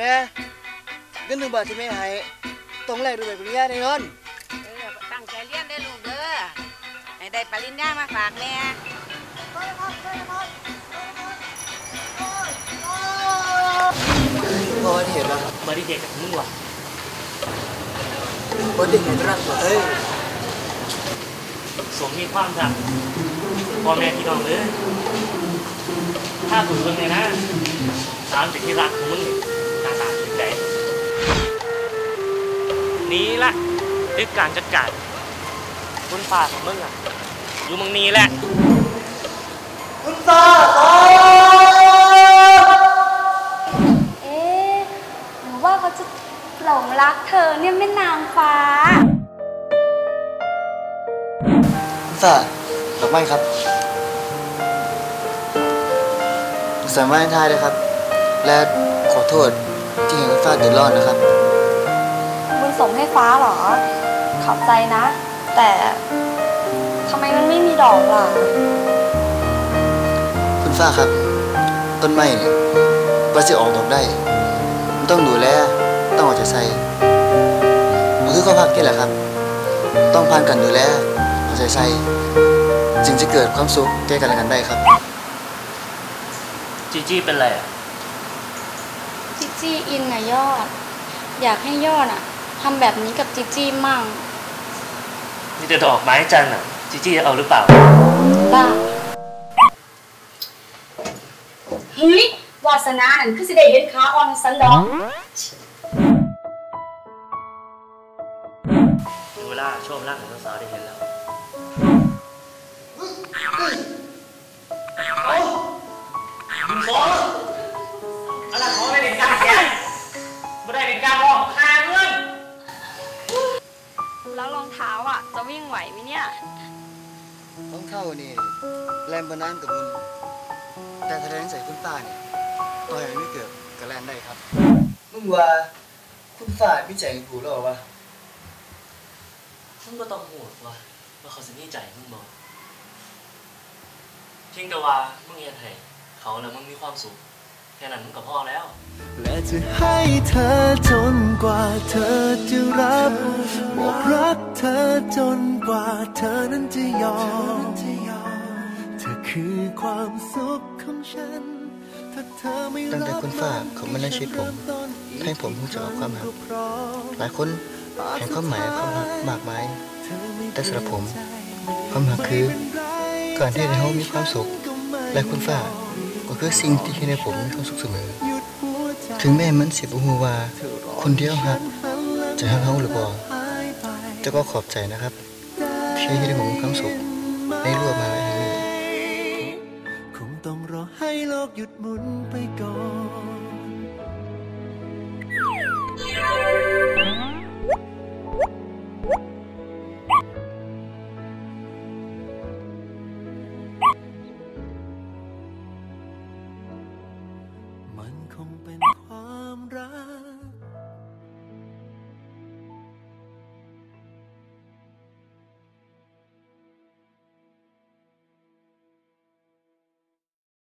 แม่เงินหนึ่งบาทที่แม่ให้ต้องแลกด้วยใบปริญญาแน่นอนเออตั้งใจเรียนได้อลูกเด้อให้ได้ปริญญามาฝากแม่เพราะว่าที่เห็นว่าบริเด็กกับมึงว่ะคนที่เห็นรักว่าเอ้ยสมมีความรักพ่อแม่พี่น้องเลยถ้าถูกเรื่องเลยนะสามสิ่งที่รักของมึงนี่หน้า นี่ละคือการจัดการคุณป่าของมึงอะ อยู่มึงนี้แหละคุณตาครับเอ๊ะหรือว่าเขาจะหลงรักเธอเนี่ยแม่นางฟ้าคุณตาดอกไม้ครับสามารถทายนะครับ และขอโทษที่เห็นคุณฟ้าเดือดร้อนนะครับบุญ ส่งให้ฟ้าเหรอ ขอบใจนะ แต่ทำไมมันไม่มีดอกล่ะ คุณฟ้าครับ ต้นไม้เนี่ยกว่าจะออกดอกได้ มันต้องดูแล ต้องเอาใจใส่มันคือความรักนี่แหละครับ ต้องผ่านกันดูแลเอาใจใส่จึงจะเกิดความสุขแก่กันและกันได้ครับ จีจี้เป็นไรอะจิจี้อินนะยอด อยากให้ยอดอะ ทำแบบนี้กับจิจี้มั่งนี่แต่ดอกไม้จันทร์อะจีจี้จะเอาหรือเปล่าบ้าเฮ้ยวาสนานั่นคือสิได้เห็นขาอ่อนสันดอกถึงเวลาโชว์ร่างของสาวๆได้เห็นแล้วมึงสองอะไรขอไม่ได้การแกไม่ได้ในการมองคาเงิน แล้วรองเท้าอะ จะวิ่งไหวไหมเนี่ย ต้องเข้านี่แรมบนน้ำกับมุนแต่แสดงใส่คุณป้าเนี่ยต่อยไม่เกิดกับแลนได้ครับ มึงว่าคุณฝ้าพี่ใจกูหรอวะมึงก็ต้องห่วงว่าว่าเขาสิมีใจมึงบอกเพียงแต่ว่ามึงเฮ็ดให้เขาแล้วมึงมีความสุข แค่นั้นมึงก็พอแล้ว และจะให้เธอจนกว่าเธอจะรับบอกรักเธอจนกว่าเธอนั้นจะยอมเธอคือความสุขของฉันถ้าเธอไม่ตั้งแต่คุณฝ้าเขามาในชีวิตผม ให้ผมรู้จักกับความรักหลายคนเห็นความหมายความรักมากมาย แต่สำหรับผม ความรักคือ การที่เรามีความสุข และคุณฝ้า ก็คือสิ่งที่ให้ในผมมีความสุขเสมอ ถึงแม้มันสิบหูว่า คนเดียวฮักจะฮักเขาหรือบ่แต่ก็ขอบใจนะครับ ที่ให้ผมมีความสุขในรวมมาแห่งนี้คงต้องรอให้โลกหยุดหมุนไปก่อน งเป็นความรัก